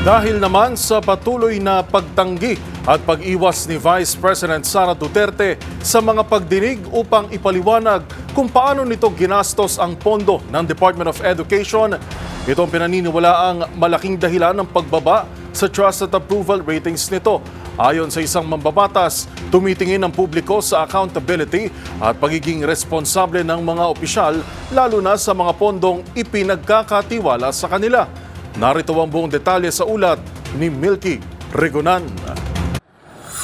Dahil naman sa patuloy na pagtanggi at pag-iwas ni Vice President Sara Duterte sa mga pagdinig upang ipaliwanag kung paano nito ginastos ang pondo ng Department of Education, ito ang pinaniniwalaang malaking dahilan ng pagbaba sa trust at approval ratings nito. Ayon sa isang mambabatas, tumitingin ang publiko sa accountability at pagiging responsable ng mga opisyal lalo na sa mga pondong ipinagkakatiwala sa kanila. Narito ang buong detalye sa ulat ni Milky Regonan.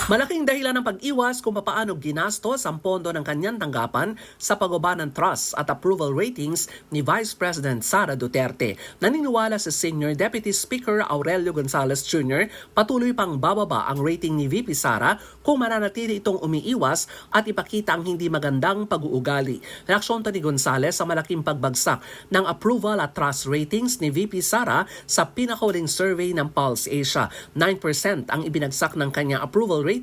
Malaking dahilan ng pag-iwas kung paano ginastos ang pondo ng kanyang tanggapan sa pagbaba ng trust at approval ratings ni Vice President Sara Duterte. Naniniwala sa Senior Deputy Speaker Aurelio Gonzales Jr. patuloy pang bababa ang rating ni VP Sara kung mananatili itong umiiwas at ipakita ang hindi magandang pag-uugali. Reaksyon ni Gonzales sa malaking pagbagsak ng approval at trust ratings ni VP Sara sa pinakahuling survey ng Pulse Asia. 9% ang ibinagsak ng kanyang approval rating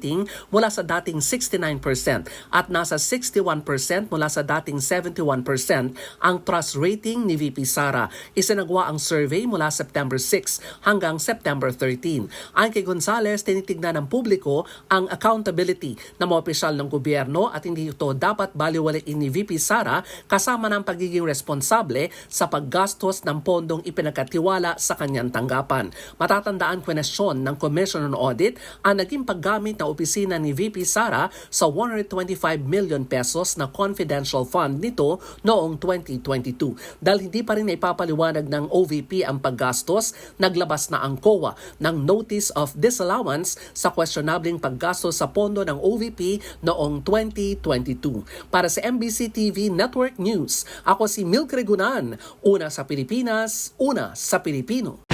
mula sa dating 69% at nasa 61% mula sa dating 71% ang trust rating ni VP Sara. Isinagawa ang survey mula September 6 hanggang September 13. Ayon kay Gonzales, tinitignan ng publiko ang accountability ng mga opisyal ng gobyerno at hindi ito dapat baliwalain ni VP Sara kasama ng pagiging responsable sa paggastos ng pondong ipinagkatiwala sa kanyang tanggapan. Matatandaan kwenesyon ng Commission on Audit ang naging paggamit na opisina ni VP Sara sa 125 million pesos na confidential fund nito noong 2022. Dahil hindi pa rin ipapaliwanag ng OVP ang paggastos, naglabas na ang COA ng Notice of Disallowance sa questionabling paggastos sa pondo ng OVP noong 2022. Para sa MBC TV Network News, ako si Milk Regunan, una sa Pilipinas, una sa Pilipino.